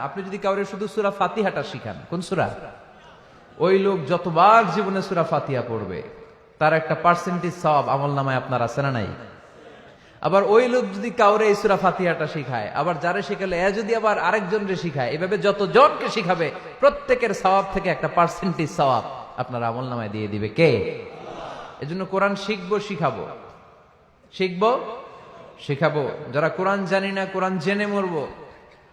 আপনি যদি কাউরে শুধু সুরা ফাতিহাটা শিখান, কোন সুরা? ওই লোক যতবার জীবনে সুরা ফাতিহা পড়বে, তার একটা পার্সেন্টেজ সব আমল নামায় আপনার আছে না নাই? আবার ওই লোক যদি কাউরে এই সুরা ফাতিহাটা শিখায়, আবার যারে শিখালে, এ যদি আবার আরেকজনকে শিখায়, এভাবে যত জনকে শিখাবে, প্রত্যেকের সওয়াব থেকে একটা পার্সেন্টেজ সওয়াব আপনার আমল নামায় দিয়ে দিবে কে? এজন্য কোরআন শিখব, শিখাবো। শিখব? শিখাবো। যারা কোরআন জানি না, কোরআন জেনে মরবো।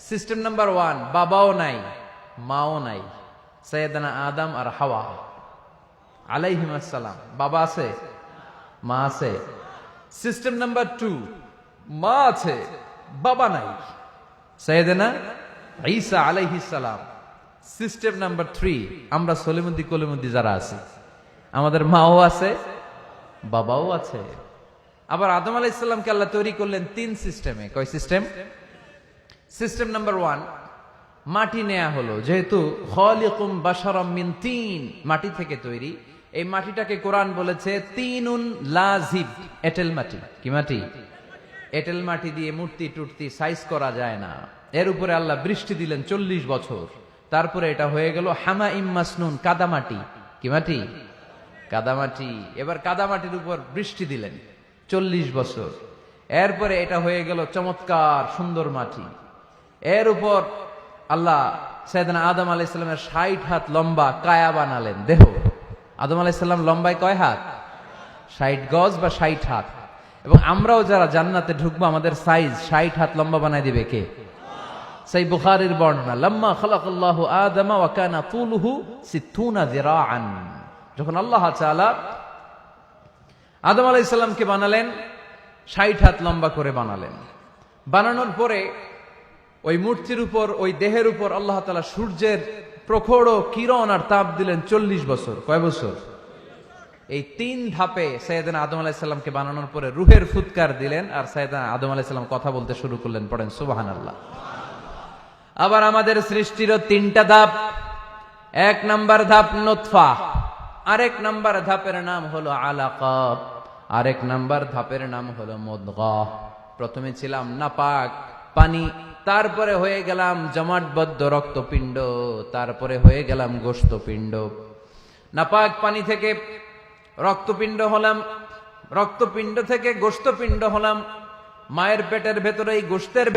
সিস্টেম নাম্বার ওয়ান বাবাও নাই মাও নাই সৈয়দানা আদম আর হাওয়া আলাইহিম আসসালাম বাবা আছে মা আছে সিস্টেম নাম্বার টু মা আছে বাবা নাই সৈয়দানা ঈসা আলাইহিস সালাম সিস্টেম নাম্বার থ্রি আমরা সলিমুদ্দি কলিমুদ্দি যারা আছি আমাদের মাও আছে বাবাও আছে আবার আদম আলাইসাল্লামকে আল্লাহ তৈরি করলেন তিন সিস্টেমে কয় সিস্টেম সিস্টেম নাম্বার ওয়ান মাটি নেয়া হলো। যেহেতু খলিকুম বাশারাম মিন তিন মাটি থেকে তৈরি, এই মাটিটাকে কোরআন বলেছে তিনুন লাজিব, এটেল মাটি। কি মাটি? এটেল মাটি দিয়ে মূর্তি টুর্তি সাইজ করা যায় না। এর উপরে আল্লাহ বৃষ্টি দিলেন চল্লিশ বছর। তারপরে এটা হয়ে গেল হামা ইম্মাসনুন কাদামাটি। কি মাটি? কাদামাটি। এবার কাদামাটির উপর বৃষ্টি দিলেন চল্লিশ বছর। এরপরে এটা হয়ে গেল চমৎকার সুন্দর মাটি। এর উপর আল্লাহ সৈয়দনা আদম আলাইসাল্লামের ষাট হাত লম্বা কায়া বানালেন। দেহ আদম আলাইসাল্লাম লম্বায় কয় হাত? ষাট গজ বা ষাট হাত। এবং আমরাও যারা জান্নাতে ঢুকবো, আমাদের সাইজ ষাট হাত লম্বা বানাই দিবে কে? সেই বুখারির বর্ণনা, লম্মা খালাকাল্লাহু আদমা ওয়া কানা তুলুহু সিত্তুনা যিরাআন। যখন আল্লাহ তাআলা আদম আলাইহিস সালামকে বানালেন 60 হাত লম্বা করে বানালেন। বানানোর পরে ওই মূর্তির উপর, ওই দেহের উপর আল্লাহ তাআলা সূর্যের প্রখর কিরণ আর তাপ দিলেন 40 বছর। কয় বছর? এই তিন ধাপে সৈয়দনা আদম আলাইসাল্লামকে বানানোর পরে রুহের ফুৎকার দিলেন আর সৈয়দনা আদম আলাইসাল্লাম কথা বলতে শুরু করলেন, পড়েন সুবাহান আল্লাহ আবার আমাদের সৃষ্টিরও তিনটা ধাপ। এক নাম্বার ধাপ নোৎফা আরেক নাম্বার ধাপের নাম হলো আলাকা, আরেক নাম্বার ধাপের নাম হলো মদগাহ প্রথমে ছিলাম নাপাক পানি, তারপরে হয়ে গেলাম জমাটবদ্ধ রক্তপিণ্ড, তারপরে হয়ে গেলাম গোস্তপিণ্ড নাপাক পানি থেকে রক্তপিণ্ড হলাম, রক্তপিণ্ড থেকে গোস্তপিণ্ড হলাম। মায়ের পেটের ভেতরে এই গোস্তের